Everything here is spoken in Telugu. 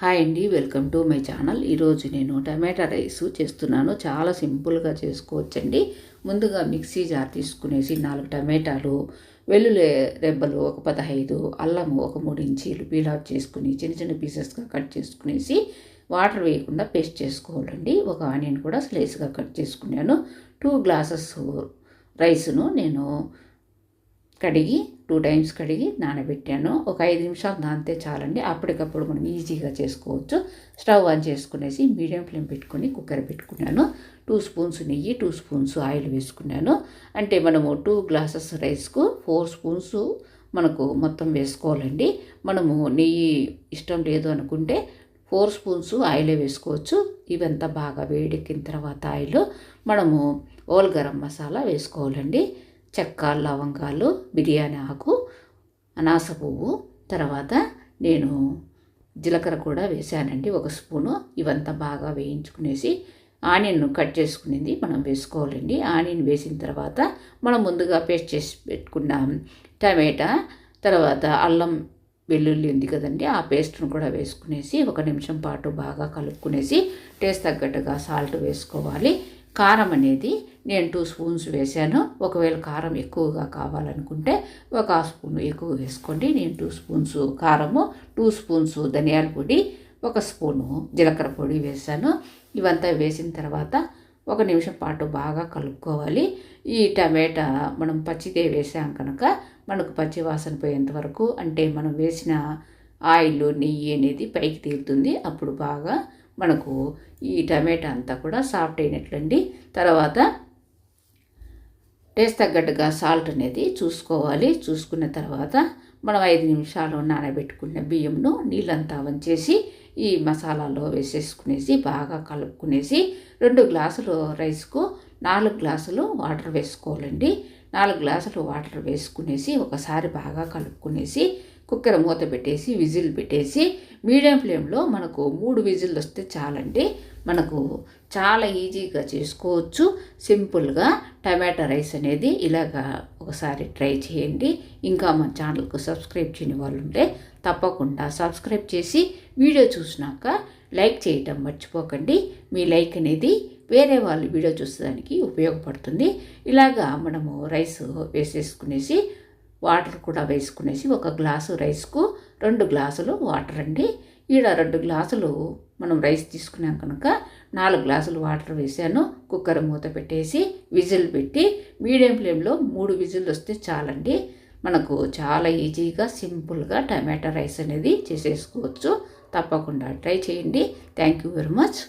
హాయ్ అండి వెల్కమ్ టు మై ఛానల్. ఈరోజు నేను టమాటా రైస్ చేస్తున్నాను. చాలా సింపుల్గా చేసుకోవచ్చండి. ముందుగా మిక్సీ జార్ తీసుకునేసి నాలుగు టమాటాలు వెల్లుల్లి రెబ్బలు ఒక పదహైదు అల్లము ఒక మూడు ఇంచీలు పీలాప్ చేసుకుని చిన్న చిన్న పీసెస్గా కట్ చేసుకునేసి వాటర్ వేయకుండా పేస్ట్ చేసుకోవాలండి. ఒక ఆనియన్ కూడా స్లైస్గా కట్ చేసుకున్నాను. టూ గ్లాసెస్ రైస్ను నేను కడిగి టూ టైమ్స్ కడిగి నానబెట్టాను. ఒక ఐదు నిమిషాలు నానితే చాలండి. అప్పటికప్పుడు మనం ఈజీగా చేసుకోవచ్చు. స్టవ్ ఆన్ చేసుకునేసి మీడియం ఫ్లేమ్ పెట్టుకుని కుక్కర్ పెట్టుకున్నాను. టూ స్పూన్స్ నెయ్యి టూ స్పూన్స్ ఆయిల్ వేసుకున్నాను. అంటే మనము టూ గ్లాసెస్ రైస్కు ఫోర్ స్పూన్స్ మనకు మొత్తం వేసుకోవాలండి. మనము నెయ్యి ఇష్టం లేదు అనుకుంటే ఫోర్ స్పూన్స్ ఆయిలే వేసుకోవచ్చు. ఇవంతా బాగా వేడెక్కిన తర్వాత ఆయిల్ మనము ఓల్ గరం మసాలా వేసుకోవాలండి. చెక్క లవంగాలు బిర్యానీ ఆకు అనాస పువ్వు తర్వాత నేను జీలకర్ర కూడా వేసానండి. ఒక స్పూను ఇవంతా బాగా వేయించుకునేసి ఆనియన్ కట్ చేసుకునేది మనం వేసుకోవాలండి. ఆనియన్ వేసిన తర్వాత మనం ముందుగా పేస్ట్ చేసి పెట్టుకున్నాం టమాటా తర్వాత అల్లం వెల్లుల్లి ఉంది కదండి ఆ పేస్ట్ను కూడా వేసుకునేసి ఒక నిమిషం పాటు బాగా కలుపుకునేసి టేస్ట్ తగ్గట్టుగా సాల్ట్ వేసుకోవాలి. కారం అనేది నేను టూ స్పూన్స్ వేసాను ఒకవేళ కారం ఎక్కువగా కావాలనుకుంటే ఒక స్పూన్ ఎక్కువ వేసుకోండి. నేను టూ స్పూన్స్ కారము టూ స్పూన్స్ ధనియాల పొడి ఒక స్పూను జీలకర్ర పొడి వేసాను ఇవంతా వేసిన తర్వాత ఒక నిమిషం పాటు బాగా కలుపుకోవాలి. ఈ టమాటా మనం పచ్చిదే వేసాం కనుక మనకు పచ్చి వాసన పోయేంత వరకు అంటే మనం వేసిన ఆయిల్ నెయ్యి అనేది పైకి తీరుతుంది. అప్పుడు బాగా మనకు ఈ టమాటా అంతా కూడా సాఫ్ట్ అయినట్లండి. తర్వాత టేస్ట్ తగ్గట్టుగా సాల్ట్ అనేది చూసుకోవాలి. చూసుకున్న తర్వాత మనం ఐదు నిమిషాలు నానబెట్టుకున్న బియ్యంను నీళ్ళంతా వంచేసి ఈ మసాలాలో వేసేసుకునేసి బాగా కలుపుకునేసి రెండు గ్లాసులు రైస్కు నాలుగు గ్లాసులు వాటర్ వేసుకోవాలండి. నాలుగు గ్లాసులు వాటర్ వేసుకునేసి ఒకసారి బాగా కలుపుకునేసి కుక్కర్ మూత పెట్టేసి విజిల్ పెట్టేసి మీడియం ఫ్లేమ్లో మనకు మూడు విజిల్ వస్తే చాలండి. మనకు చాలా ఈజీగా చేసుకోవచ్చు. సింపుల్గా టమాటా రైస్ అనేది ఇలాగా ఒకసారి ట్రై చేయండి. ఇంకా మన ఛానల్కు సబ్స్క్రైబ్ చేయని వాళ్ళు ఉంటే తప్పకుండా సబ్స్క్రైబ్ చేసి వీడియో చూసినాక లైక్ చేయటం మర్చిపోకండి. మీ లైక్ అనేది వేరే వాళ్ళు వీడియో చూసేదానికి ఉపయోగపడుతుంది. ఇలాగా మనము రైస్ వేసేసుకునేసి వాటర్ కూడా వేసుకునేసి ఒక గ్లాసు రైస్కు రెండు గ్లాసులు వాటర్ అండి. ఈడ రెండు గ్లాసులు మనం రైస్ తీసుకున్నాం కనుక నాలుగు గ్లాసులు వాటర్ వేసాను. కుక్కర్ మూత పెట్టేసి విజిల్ పెట్టి మీడియం ఫ్లేమ్లో మూడు విజిల్ వస్తే చాలండి. మనకు చాలా ఈజీగా సింపుల్గా టమాటా రైస్ అనేది చేసేసుకోవచ్చు. తప్పకుండా ట్రై చేయండి. Thank you very much.